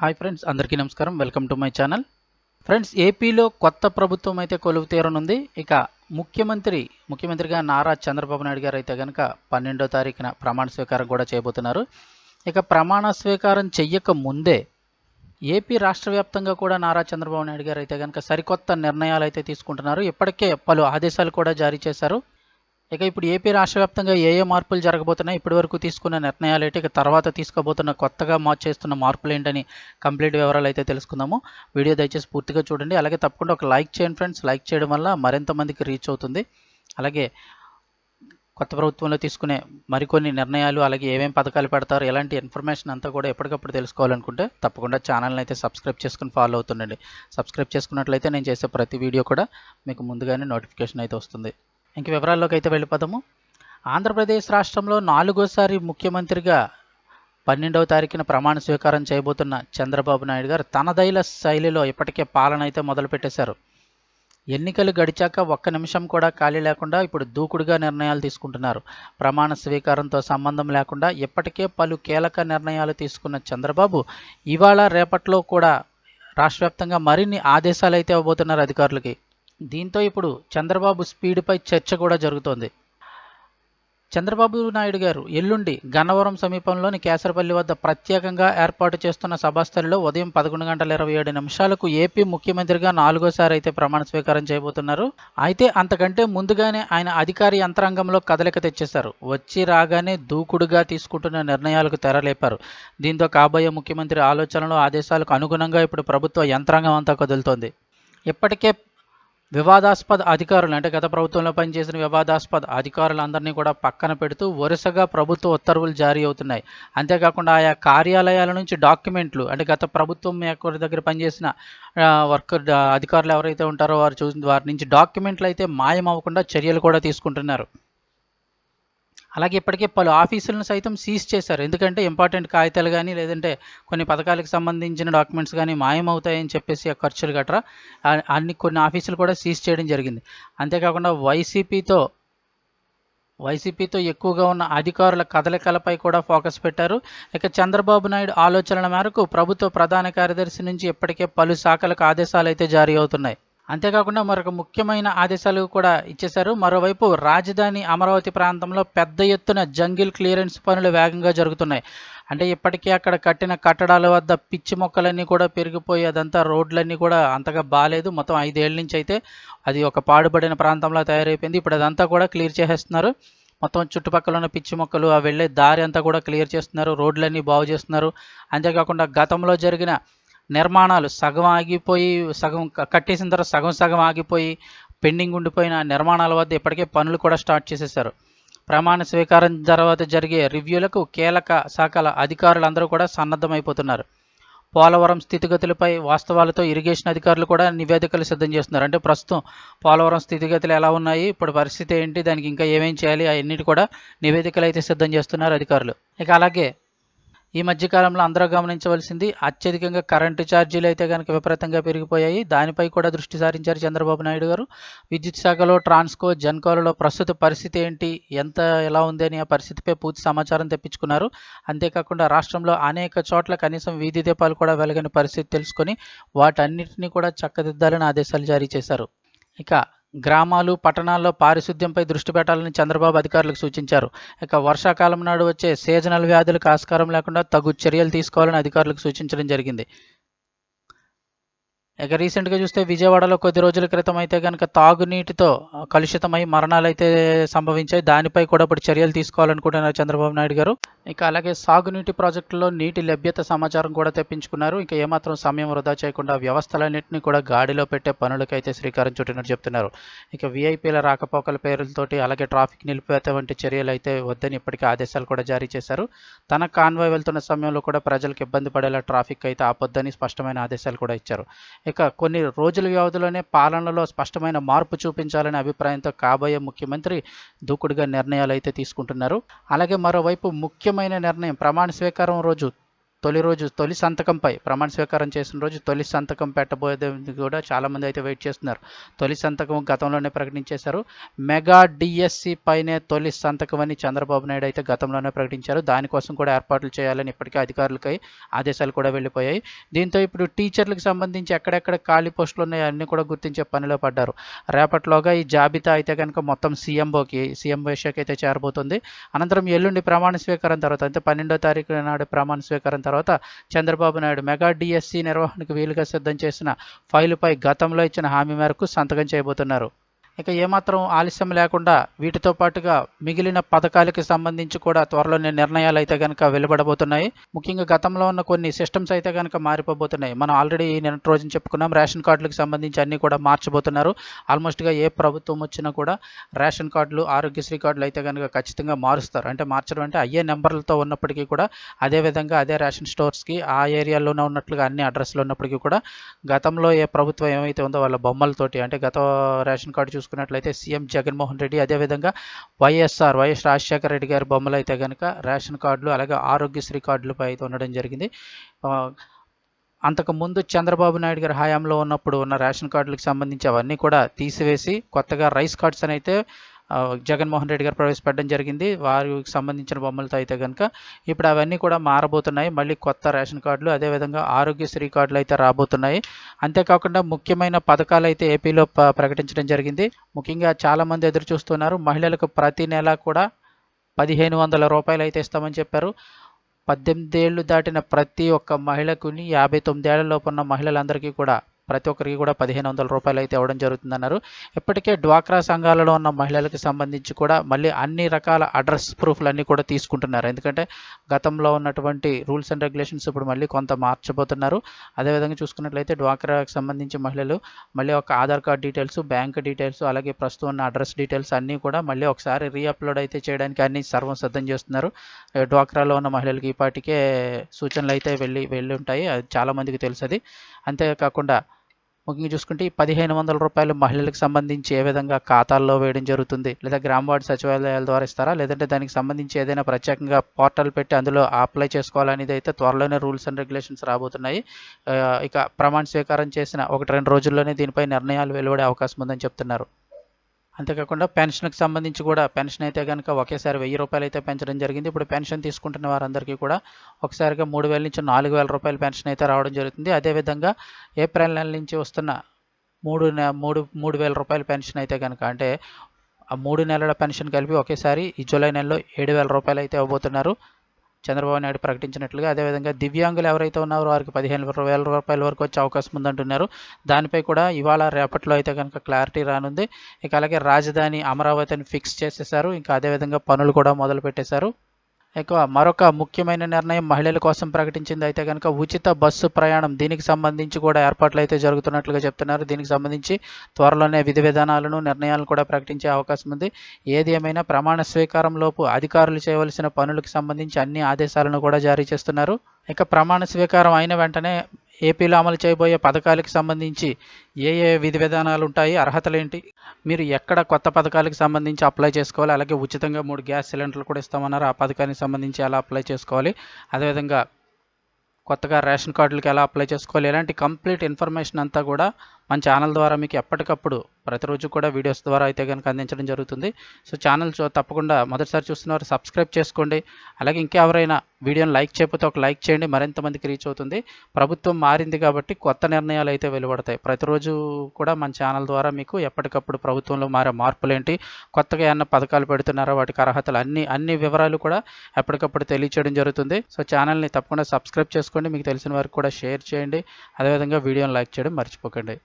Hi friends అందరికీ నమస్కారం. Welcome to my channel. Friends ఏపీలో కొత్త ప్రభుత్వం అయితే కొలువు తీరనుంది. ఇక ముఖ్యమంత్రి ముఖ్యమంత్రిగా నారా చంద్రబాబు నాయుడు గారు అయితే కనుక పన్నెండో తారీఖున ప్రమాణ స్వీకారం కూడా చేయబోతున్నారు. ఇక ప్రమాణ స్వీకారం చెయ్యక ముందే ఏపీ రాష్ట్ర వ్యాప్తంగా కూడా నారా చంద్రబాబు నాయుడు గారు అయితే కనుక సరికొత్త నిర్ణయాలు అయితే తీసుకుంటున్నారు. ఇప్పటికే పలు ఆదేశాలు కూడా జారీ చేశారు. ఇక ఇప్పుడు ఏపీ రాష్ట్ర వ్యాప్తంగా ఏ ఏ మార్పులు జరగబోతున్నాయి? ఇప్పటి వరకు తీసుకున్న నిర్ణయాలు ఏంటి? ఇక తర్వాత తీసుకోబోతున్న కొత్తగా మార్చేస్తున్న మార్పులు ఏంటని కంప్లీట్ వివరాలు అయితే తెలుసుకుందాము. వీడియో దయచేసి పూర్తిగా చూడండి. అలాగే తప్పకుండా ఒక లైక్ చేయండి ఫ్రెండ్స్. లైక్ చేయడం వల్ల మరింత మందికి రీచ్ అవుతుంది. అలాగే కొత్త ప్రభుత్వంలో తీసుకునే మరికొన్ని నిర్ణయాలు అలాగే ఏమేమి పథకాలు పెడతారు ఎలాంటి ఇన్ఫర్మేషన్ అంతా కూడా ఎప్పటికప్పుడు తెలుసుకోవాలనుకుంటే తప్పకుండా ఛానల్ని అయితే సబ్స్క్రైబ్ చేసుకుని ఫాలో అవుతుండండి. సబ్స్క్రైబ్ చేసుకున్నట్లయితే నేను చేసే ప్రతి వీడియో కూడా మీకు ముందుగానే నోటిఫికేషన్ అయితే వస్తుంది. ఇంక వివరాల్లోకి అయితే వెళ్ళిపోదాము. ఆంధ్రప్రదేశ్ రాష్ట్రంలో నాలుగోసారి ముఖ్యమంత్రిగా పన్నెండవ తారీఖున ప్రమాణ స్వీకారం చేయబోతున్న చంద్రబాబు నాయుడు గారు తనదైల శైలిలో ఇప్పటికే పాలన అయితే మొదలుపెట్టేశారు. ఎన్నికలు గడిచాక ఒక్క నిమిషం కూడా ఖాళీ లేకుండా ఇప్పుడు దూకుడుగా నిర్ణయాలు తీసుకుంటున్నారు. ప్రమాణ స్వీకారంతో సంబంధం లేకుండా ఇప్పటికే పలు కీలక నిర్ణయాలు తీసుకున్న చంద్రబాబు ఇవాళ రేపట్లో కూడా రాష్ట్ర వ్యాప్తంగా మరిన్ని ఆదేశాలు అయితే ఇవ్వబోతున్నారు అధికారులకి. దీంతో ఇప్పుడు చంద్రబాబు స్పీడ్పై చర్చ కూడా జరుగుతోంది. చంద్రబాబు నాయుడు గారు ఎల్లుండి గన్నవరం సమీపంలోని కేసరపల్లి వద్ద ప్రత్యేకంగా ఏర్పాటు చేస్తున్న సభాస్థలిలో ఉదయం పదకొండు గంటల ఇరవై ఏడు నిమిషాలకు ఏపీ ముఖ్యమంత్రిగా నాలుగోసారి అయితే ప్రమాణ స్వీకారం చేయబోతున్నారు. అయితే అంతకంటే ముందుగానే ఆయన అధికారి యంత్రాంగంలో కదలిక తెచ్చేశారు. వచ్చి రాగానే దూకుడుగా తీసుకుంటున్న నిర్ణయాలకు తెరలేపారు. దీంతో కాబోయే ముఖ్యమంత్రి ఆలోచనలు ఆదేశాలకు అనుగుణంగా ఇప్పుడు ప్రభుత్వ యంత్రాంగం అంతా కదులుతోంది. ఇప్పటికే వివాదాస్పద అధికారులు అంటే గత ప్రభుత్వంలో పనిచేసిన వివాదాస్పద అధికారులందరినీ కూడా పక్కన పెడుతూ వరుసగా ప్రభుత్వ ఉత్తర్వులు జారీ అవుతున్నాయి. అంతేకాకుండా ఆయా కార్యాలయాల నుంచి డాక్యుమెంట్లు అంటే గత ప్రభుత్వం ఎవరి దగ్గర పనిచేసిన వర్కర్ అధికారులు ఎవరైతే ఉంటారో వారు చూసిన వారి నుంచి డాక్యుమెంట్లు అయితే మాయమవ్వకుండా చర్యలు కూడా తీసుకుంటున్నారు. అలాగే ఇప్పటికే పలు ఆఫీసులను సైతం సీజ్ చేశారు. ఎందుకంటే ఇంపార్టెంట్ కాగితాలు కానీ లేదంటే కొన్ని పథకాలకు సంబంధించిన డాక్యుమెంట్స్ కానీ మాయమవుతాయని చెప్పేసి ఆ ఖర్చులు గట్రా అన్ని కొన్ని ఆఫీసులు కూడా సీజ్ చేయడం జరిగింది. అంతేకాకుండా వైసీపీతో వైసీపీతో ఎక్కువగా ఉన్న అధికారుల కదలికలపై కూడా ఫోకస్ పెట్టారు. ఇక చంద్రబాబు నాయుడు ఆలోచనల మేరకు ప్రభుత్వ ప్రధాన కార్యదర్శి నుంచి ఇప్పటికే పలు శాఖలకు ఆదేశాలు అయితే జారీ అవుతున్నాయి. అంతేకాకుండా మరొక ముఖ్యమైన ఆదేశాలు కూడా ఇచ్చేశారు. మరోవైపు రాజధాని అమరావతి ప్రాంతంలో పెద్ద ఎత్తున జంగిల్ క్లియరెన్స్ పనులు వేగంగా జరుగుతున్నాయి. అంటే ఇప్పటికే అక్కడ కట్టిన కట్టడాల వద్ద పిచ్చి మొక్కలన్నీ కూడా పెరిగిపోయి అదంతా రోడ్లన్నీ కూడా అంతగా బాగాలేదు మొత్తం ఐదేళ్ళ నుంచి అయితే అది ఒక పాడుబడిన ప్రాంతంలో తయారైపోయింది. ఇప్పుడు అదంతా కూడా క్లియర్ చేసేస్తున్నారు. మొత్తం చుట్టుపక్కల ఉన్న పిచ్చి మొక్కలు ఆ వెళ్ళే దారి అంతా కూడా క్లియర్ చేస్తున్నారు. రోడ్లన్నీ బాగు చేస్తున్నారు. అంతేకాకుండా గతంలో జరిగిన నిర్మాణాలు సగం ఆగిపోయి సగం కట్టేసిన తర్వాత సగం సగం ఆగిపోయి పెండింగ్ ఉండిపోయిన నిర్మాణాల వద్ద ఇప్పటికే పనులు కూడా స్టార్ట్ చేసేశారు. ప్రమాణ స్వీకారం తర్వాత జరిగే రివ్యూలకు కీలక శాఖల అధికారులందరూ కూడా సన్నద్ధమైపోతున్నారు. పోలవరం స్థితిగతులపై వాస్తవాలతో ఇరిగేషన్ అధికారులు కూడా నివేదికలు సిద్ధం చేస్తున్నారు. అంటే ప్రస్తుతం పోలవరం స్థితిగతులు ఎలా ఉన్నాయి ఇప్పుడు పరిస్థితి ఏంటి దానికి ఇంకా ఏమేం చేయాలి అవన్నిటి కూడా నివేదికలు అయితే సిద్ధం చేస్తున్నారు అధికారులు. ఇక అలాగే ఈ మధ్యకాలంలో అందరూ గమనించవలసింది అత్యధికంగా కరెంటు ఛార్జీలు అయితే కనుక విపరీతంగా పెరిగిపోయాయి. దానిపై కూడా దృష్టి సారించారు చంద్రబాబు నాయుడు గారు. విద్యుత్ శాఖలో ట్రాన్స్కో జన్కోలలో ప్రస్తుత పరిస్థితి ఏంటి ఎంత ఎలా ఉంది అని ఆ పరిస్థితిపై పూర్తి సమాచారం తెప్పించుకున్నారు. అంతేకాకుండా రాష్ట్రంలో అనేక చోట్ల కనీసం వీధి దీపాలు కూడా వెలగని పరిస్థితి తెలుసుకొని వాటన్నిటిని కూడా చక్కదిద్దాలని ఆదేశాలు జారీ చేశారు. ఇక గ్రామాలు పట్టణాల్లో పారిశుద్ధ్యంపై దృష్టి పెట్టాలని చంద్రబాబు అధికారులకు సూచించారు. ఇక వర్షాకాలం నాడు వచ్చే సీజనల్ వ్యాధులకు ఆస్కారం లేకుండా తగు చర్యలు తీసుకోవాలని అధికారులకు సూచించడం జరిగింది. ఇక రీసెంట్గా చూస్తే విజయవాడలో కొద్ది రోజుల క్రితం అయితే కనుక తాగునీటితో కలుషితమై మరణాలు అయితే సంభవించాయి. దానిపై కూడా ఇప్పుడు చర్యలు తీసుకోవాలనుకుంటున్నారు చంద్రబాబు నాయుడు గారు. ఇక అలాగే సాగునీటి ప్రాజెక్టులో నీటి లభ్యత సమాచారం కూడా తెప్పించుకున్నారు. ఇంకా ఏమాత్రం సమయం వృధా చేయకుండా వ్యవస్థలన్నింటినీ కూడా గాడిలో పెట్టే పనులకైతే శ్రీకారం చుట్టినట్టు చెప్తున్నారు. ఇక వీఐపీల రాకపోకల పేర్లతోటి అలాగే ట్రాఫిక్ నిలిపివేత వంటి చర్యలు అయితే వద్దని ఇప్పటికే ఆదేశాలు కూడా జారీ చేశారు. తన కాన్వాయ్ వెళ్తున్న సమయంలో కూడా ప్రజలకు ఇబ్బంది పడేలా ట్రాఫిక్ అయితే ఆపొద్దని స్పష్టమైన ఆదేశాలు కూడా ఇచ్చారు. ఇక కొన్ని రోజుల వ్యవధిలోనే పాలనలో స్పష్టమైన మార్పు చూపించాలనే అభిప్రాయంతో కాబోయే ముఖ్యమంత్రి దూకుడుగా నిర్ణయాలు అయితే తీసుకుంటున్నారు. అలాగే మరోవైపు ముఖ్యమైన నిర్ణయం ప్రమాణ స్వీకారం రోజు తొలి రోజు తొలి సంతకంపై ప్రమాణ స్వీకారం చేసిన రోజు తొలి సంతకం పెట్టబోయేది కూడా చాలామంది అయితే వెయిట్ చేస్తున్నారు. తొలి సంతకం గతంలోనే ప్రకటించేశారు. మెగా డిఎస్సి పైనే తొలి సంతకం అని చంద్రబాబు నాయుడు అయితే గతంలోనే ప్రకటించారు. దానికోసం కూడా ఏర్పాట్లు చేయాలని ఇప్పటికే అధికారులకై ఆదేశాలు కూడా వెళ్ళిపోయాయి. దీంతో ఇప్పుడు టీచర్లకు సంబంధించి ఎక్కడెక్కడ ఖాళీ పోస్టులు ఉన్నాయో అన్నీ కూడా గుర్తించే పనిలో పడ్డారు. రేపటిలోగా ఈ జాబితా అయితే కనుక మొత్తం సీఎంఓకి సీఎంఓ శాఖ అయితే చేరబోతుంది. అనంతరం ఎల్లుండి ప్రమాణ స్వీకారం తర్వాత అంటే పన్నెండో తారీఖు నాడు ప్రమాణ స్వీకారం తర్వాత చంద్రబాబు నాయుడు మెగా డిఎస్సి నిర్వహణకు వీలుగా సిద్ధం చేసిన ఫైలుపై గతంలో ఇచ్చిన హామీ మేరకు సంతకం చేయబోతున్నారు. ఇక ఏమాత్రం ఆలస్యం లేకుండా వీటితో పాటుగా మిగిలిన పథకాలకి సంబంధించి కూడా త్వరలోనే నిర్ణయాలు అయితే కనుక వెలువడబోతున్నాయి. ముఖ్యంగా గతంలో ఉన్న కొన్ని సిస్టమ్స్ అయితే కనుక మారిపోబోతున్నాయి. మనం ఆల్రెడీ నిన్నటి రోజున చెప్పుకున్నాం రేషన్ కార్డులకు సంబంధించి అన్ని కూడా మార్చబోతున్నారు. ఆల్మోస్ట్గా ఏ ప్రభుత్వం వచ్చినా కూడా రేషన్ కార్డులు ఆరోగ్యశ్రీ కార్డులు అయితే కనుక ఖచ్చితంగా మారుస్తారు. అంటే మార్చడం అంటే అయ్యే నెంబర్లతో ఉన్నప్పటికీ కూడా అదే విధంగా అదే రేషన్ స్టోర్స్కి ఆ ఏరియాలోనే ఉన్నట్లుగా అన్ని అడ్రస్లు ఉన్నప్పటికీ కూడా గతంలో ఏ ప్రభుత్వం ఏమైతే ఉందో వాళ్ళ బొమ్మలతోటి అంటే గత రేషన్ కార్డు చూసుకున్నట్లయితే సీఎం జగన్మోహన్ రెడ్డి అదేవిధంగా వైఎస్ఆర్ వైఎస్ రాజశేఖర రెడ్డి గారి బొమ్మలు అయితే కనుక రేషన్ కార్డులు అలాగే ఆరోగ్యశ్రీ కార్డులపై అయితే ఉండడం జరిగింది. అంతకుముందు చంద్రబాబు నాయుడు గారి హయాంలో ఉన్నప్పుడు ఉన్న రేషన్ కార్డులకు సంబంధించి అవన్నీ కూడా తీసివేసి కొత్తగా రైస్ కార్డ్స్ అని అయితే జగన్మోహన్ రెడ్డి గారు ప్రవేశపెట్టడం జరిగింది. వారికి సంబంధించిన బొమ్మలతో అయితే కనుక ఇప్పుడు అవన్నీ కూడా మారబోతున్నాయి. మళ్ళీ కొత్త రేషన్ కార్డులు అదేవిధంగా ఆరోగ్యశ్రీ కార్డులు అయితే రాబోతున్నాయి. అంతేకాకుండా ముఖ్యమైన పథకాలు అయితే ఏపీలో ప్రకటించడం జరిగింది. ముఖ్యంగా చాలామంది ఎదురు చూస్తున్నారు. మహిళలకు ప్రతి నెల కూడా పదిహేను వందల రూపాయలు అయితే ఇస్తామని చెప్పారు. పద్దెనిమిది ఏళ్ళు దాటిన ప్రతి ఒక్క మహిళకుని యాభై తొమ్మిదేళ్ళలోపు ఉన్న మహిళలందరికీ కూడా ప్రతి ఒక్కరికి కూడా పదిహేను వందల రూపాయలు అయితే ఇవ్వడం జరుగుతుందన్నారు. ఇప్పటికే డ్వాక్రా సంఘాలలో ఉన్న మహిళలకు సంబంధించి కూడా మళ్ళీ అన్ని రకాల అడ్రస్ ప్రూఫ్లు అన్నీ కూడా తీసుకుంటున్నారు. ఎందుకంటే గతంలో ఉన్నటువంటి రూల్స్ అండ్ రెగ్యులేషన్స్ ఇప్పుడు మళ్ళీ కొంత మార్చబోతున్నారు. అదేవిధంగా చూసుకున్నట్లయితే డ్వాక్రాకి సంబంధించి మహిళలు మళ్ళీ ఒక Aadhaar card details bank details అలాగే ప్రస్తుతం ఉన్న అడ్రస్ డీటెయిల్స్ అన్నీ కూడా మళ్ళీ ఒకసారి రీఅప్లోడ్ అయితే చేయడానికి అన్ని సర్వం సిద్ధం చేస్తున్నారు. డ్వాక్రాలో ఉన్న మహిళలకి ఈ పాటికే సూచనలు అయితే వెళ్ళి వెళ్ళి ఉంటాయి అది చాలామందికి తెలుసు అది అంతేకాకుండా ముఖ్యంగా చూసుకుంటే ఈ పదిహేను వందల రూపాయలు మహిళలకు సంబంధించి ఏ విధంగా ఖాతాల్లో వేయడం జరుగుతుంది? లేదా గ్రామ వార్డు సచివాలయాల ద్వారా ఇస్తారా? లేదంటే దానికి సంబంధించి ఏదైనా ప్రత్యేకంగా పోర్టల్ పెట్టి అందులో అప్లై చేసుకోవాలనేది అయితే త్వరలోనే రూల్స్ అండ్ రెగ్యులేషన్స్ రాబోతున్నాయి. ఇక ప్రమాణ స్వీకారం చేసిన ఒకటి రెండు రోజుల్లోనే దీనిపై నిర్ణయాలు వెలువడే అవకాశం ఉందని చెప్తున్నారు. అంతేకాకుండా పెన్షన్కి సంబంధించి కూడా పెన్షన్ అయితే కనుక ఒకేసారి వెయ్యి రూపాయలు అయితే పెంచడం జరిగింది. ఇప్పుడు పెన్షన్ తీసుకుంటున్న వారందరికీ కూడా ఒకసారిగా మూడు వేల నుంచి నాలుగు వేల రూపాయల పెన్షన్ అయితే రావడం జరుగుతుంది. అదేవిధంగా ఏప్రిల్ నెల నుంచి వస్తున్న మూడు నె- మూడు మూడు వేల రూపాయల పెన్షన్ అయితే కనుక అంటే ఆ మూడు నెలల పెన్షన్ కలిపి ఒకేసారి ఈ జూలై నెలలో ఏడు వేల రూపాయలు అయితే ఇవ్వబోతున్నారు చంద్రబాబు నాయుడు ప్రకటించినట్లుగా అదేవిధంగా దివ్యాంగులు ఎవరైతే ఉన్నారో వారికి పదిహేను వేల రూపాయల వరకు వచ్చే అవకాశం ఉందంటున్నారు. దానిపై కూడా ఇవాళ రేపట్లో అయితే కనుక క్లారిటీ రానుంది. ఇక అలాగే రాజధాని అమరావతిని ఫిక్స్ చేసేశారు. ఇంకా అదేవిధంగా పనులు కూడా మొదలు పెట్టేశారు ఇక మరొక ముఖ్యమైన నిర్ణయం మహిళల కోసం ప్రకటించింది. అయితే కనుక ఉచిత బస్సు ప్రయాణం దీనికి సంబంధించి కూడా ఏర్పాట్లు అయితే జరుగుతున్నట్లుగా చెప్తున్నారు. దీనికి సంబంధించి త్వరలోనే విధి విధానాలను నిర్ణయాలను కూడా ప్రకటించే అవకాశం ఉంది. ఏది ఏమైనా ప్రమాణ స్వీకారం లోపు అధికారులు చేయవలసిన పనులకు సంబంధించి అన్ని ఆదేశాలను కూడా జారీ చేస్తున్నారు. ఇక ప్రమాణ స్వీకారం అయిన వెంటనే ఏపీలో అమలు చేయబోయే పథకాలకు సంబంధించి ఏ ఏ విధి విధానాలు ఉంటాయి అర్హతలు ఏంటి మీరు ఎక్కడ కొత్త పథకాలకు సంబంధించి అప్లై చేసుకోవాలి అలాగే ఉచితంగా మూడు గ్యాస్ సిలిండర్లు కూడా ఇస్తామన్నారు ఆ పథకానికి సంబంధించి ఎలా అప్లై చేసుకోవాలి అదేవిధంగా కొత్తగా రేషన్ కార్డులకు ఎలా అప్లై చేసుకోవాలి ఇలాంటి కంప్లీట్ ఇన్ఫర్మేషన్ అంతా కూడా మన ఛానల్ ద్వారా మీకు ఎప్పటికప్పుడు ప్రతిరోజు కూడా వీడియోస్ ద్వారా అయితే కనుక అందించడం జరుగుతుంది. సో ఛానల్ చూ- తప్పకుండా మొదటిసారి చూస్తున్నవారు సబ్స్క్రైబ్ చేసుకోండి. అలాగే ఇంకెవరైనా వీడియోని లైక్ చేయకపోతే ఒక లైక్ చేయండి. మరింత మందికి రీచ్ అవుతుంది. ప్రభుత్వం మారింది కాబట్టి కొత్త నిర్ణయాలు అయితే వెలువడతాయి. ప్రతిరోజు కూడా మన ఛానల్ ద్వారా మీకు ఎప్పటికప్పుడు ప్రభుత్వంలో మారే మార్పులు ఏంటి కొత్తగా ఏమన్నా పథకాలు పెడుతున్నారో? వాటికి అర్హతలు అన్ని అన్ని వివరాలు కూడా ఎప్పటికప్పుడు తెలియచేయడం జరుగుతుంది. సో ఛానల్ని తప్పకుండా సబ్స్క్రైబ్ చేసుకోండి. మీకు తెలిసిన వారికి కూడా షేర్ చేయండి. అదేవిధంగా వీడియోని లైక్ చేయడం మర్చిపోకండి.